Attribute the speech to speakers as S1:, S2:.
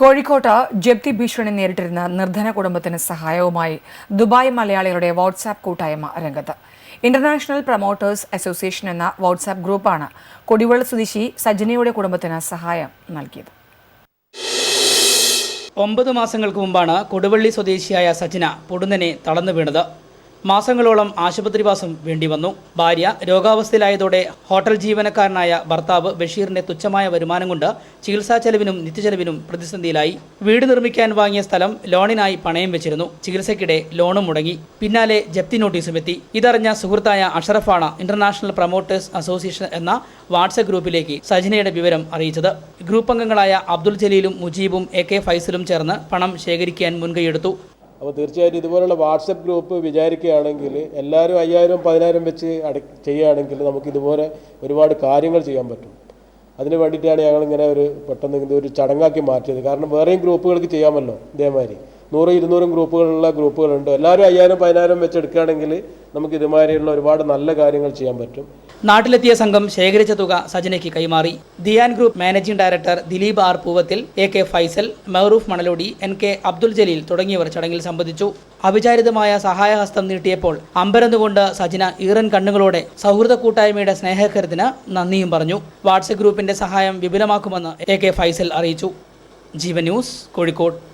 S1: കോഴിക്കോട്ട് ജപ്തി ഭീഷണി നേരിട്ടിരുന്ന നിർധന കുടുംബത്തിന് സഹായവുമായി ദുബായ് മലയാളികളുടെ വാട്സാപ്പ് കൂട്ടായ്മ രംഗത്ത്. ഇന്റർനാഷണൽ പ്രൊമോട്ടേഴ്സ് അസോസിയേഷൻ എന്ന വാട്സാപ്പ് ഗ്രൂപ്പാണ് കൊടിവെള്ള സ്വദേശി സജനയുടെ കുടുംബത്തിന് സഹായം നൽകിയത്.
S2: ഒമ്പത് മാസങ്ങൾക്ക് മുമ്പാണ് കൊടുവള്ളി സ്വദേശിയായ സജന പൊടുന്നനെ തളർന്നു വീണത്. മാസങ്ങളോളം ആശുപത്രിവാസം വേണ്ടി വന്നു. ഭാര്യ രോഗാവസ്ഥയിലായതോടെ ഹോട്ടൽ ജീവനക്കാരനായ ഭർത്താവ് ബഷീറിന്റെ തുച്ഛമായ വരുമാനം കൊണ്ട് ചികിത്സാ ചെലവിനും നിത്യചെലവിനും പ്രതിസന്ധിയിലായി. വീട് നിർമ്മിക്കാൻ വാങ്ങിയ സ്ഥലം ലോണിനായി പണയം വെച്ചിരുന്നു. ചികിത്സയ്ക്കിടെ ലോണും മുടങ്ങി. പിന്നാലെ ജപ്തി നോട്ടീസും എത്തി. ഇതറിഞ്ഞ സുഹൃത്തായ അഷറഫാണ് ഇന്റർനാഷണൽ പ്രൊമോട്ടേഴ്സ് അസോസിയേഷൻ എന്ന വാട്സപ്പ് ഗ്രൂപ്പിലേക്ക് സജിനയുടെ വിവരം അറിയിച്ചത്. ഗ്രൂപ്പ് അംഗങ്ങളായ അബ്ദുൽ ജലീലും മുജീബും എ കെ ഫൈസലും ചേർന്ന് പണം ശേഖരിക്കാൻ മുൻകൈയെടുത്തു.
S3: അപ്പോൾ തീർച്ചയായിട്ടും ഇതുപോലുള്ള വാട്സപ്പ് ഗ്രൂപ്പ് വിചാരിക്കുകയാണെങ്കിൽ എല്ലാവരും അയ്യായിരം പതിനായിരം വെച്ച് അട ചെയ്യുകയാണെങ്കിൽ നമുക്ക് ഇതുപോലെ ഒരുപാട് കാര്യങ്ങൾ ചെയ്യാൻ പറ്റും. അതിന് വേണ്ടിയിട്ടാണ് ഞങ്ങളിങ്ങനെ ഒരു പെട്ടെന്ന് ഒരു ചടങ്ങാക്കി മാറ്റിയത്. കാരണം വേറെയും ഗ്രൂപ്പുകൾക്ക് ചെയ്യാമല്ലോ ഇതേമാതിരി. നൂറും ഇരുന്നൂറും ഗ്രൂപ്പുകളുള്ള ഗ്രൂപ്പുകളുണ്ട്. എല്ലാവരും അയ്യായിരം പതിനായിരം വെച്ച് എടുക്കുകയാണെങ്കിൽ നമുക്ക് ഇതുമാതിരിയുള്ള ഒരുപാട് നല്ല കാര്യങ്ങൾ ചെയ്യാൻ പറ്റും.
S2: നാട്ടിലെത്തിയ സംഘം ശേഖരിച്ച തുക സജനയ്ക്ക് കൈമാറി. Diyan group managing director Dileep R Poovathil A K Faisal Mehroof Manalodi N K Abdul Jaleel തുടങ്ങിയവർ ചടങ്ങിൽ സംബന്ധിച്ചു. അവിചാരിതമായ സഹായഹസ്തം നീട്ടിയപ്പോൾ അമ്പരന്നുകൊണ്ട് സജന ഈറൻ കണ്ണുകളോടെ സൗഹൃദ കൂട്ടായ്മയുടെ സ്നേഹകരത്തിന് നന്ദിയും പറഞ്ഞു. വാട്സപ്പ് ഗ്രൂപ്പിന്റെ സഹായം വിപുലമാക്കുമെന്ന് എ കെ ഫൈസൽ അറിയിച്ചു. ജീവൻ ന്യൂസ് കോഴിക്കോട്.